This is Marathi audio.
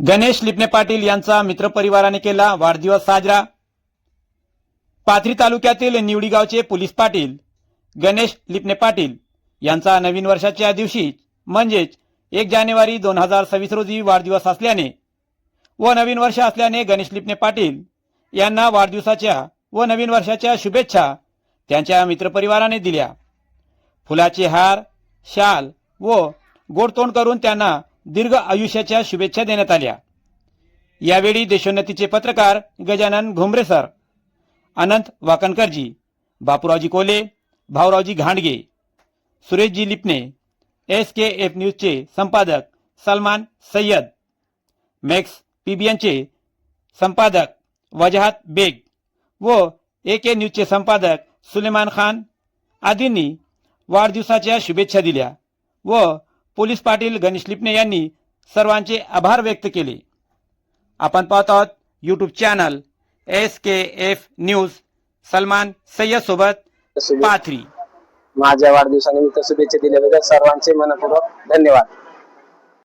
गणेश लिपणे पाटील यांचा मित्रपरिवाराने केला वाढदिवस साजरा. पाथरी तालुक्यातील निवडीगावचे पोलीस पाटील गणेश लिपणे पाटील यांचा नवीन वर्षाच्या दिवशी म्हणजेच एक जानेवारी दोन हजार सव्वीस रोजी वाढदिवस असल्याने व नवीन वर्ष असल्याने गणेश लिपणे पाटील यांना वाढदिवसाच्या व नवीन वर्षाच्या शुभेच्छा त्यांच्या मित्रपरिवाराने दिल्या. फुलाचे हार शाल व गोडतोंड करून त्यांना दीर्घ आयुष्याच्या शुभेच्छा देण्यात आल्या. यावेळी देशोन्नतीचे पत्रकार गजानन घुमरे सर अनंत वाकणकरजी बापूरावजी कोले Bhauraoji घांडगे सुरेशजी Lipne S K F न्यूजचे संपादक सलमान सय्यद मॅक्स पीबीएनचे संपादक वजाहत बेग व ए के न्यूजचे संपादक सुलेमान खान आदींनी वाढदिवसाच्या शुभेच्छा दिल्या व पोलीस पाटील गणेश लिपणे यांनी सर्वांचे आभार व्यक्त केले. आपण पाहत आहोत YouTube channel S K F news Salman Sayyad सोबत पाथरी. माझ्या वाढदिवसानिमित्त शुभेच्छा दिल्याबद्दल सर्वांचे मनपूर्वक धन्यवाद.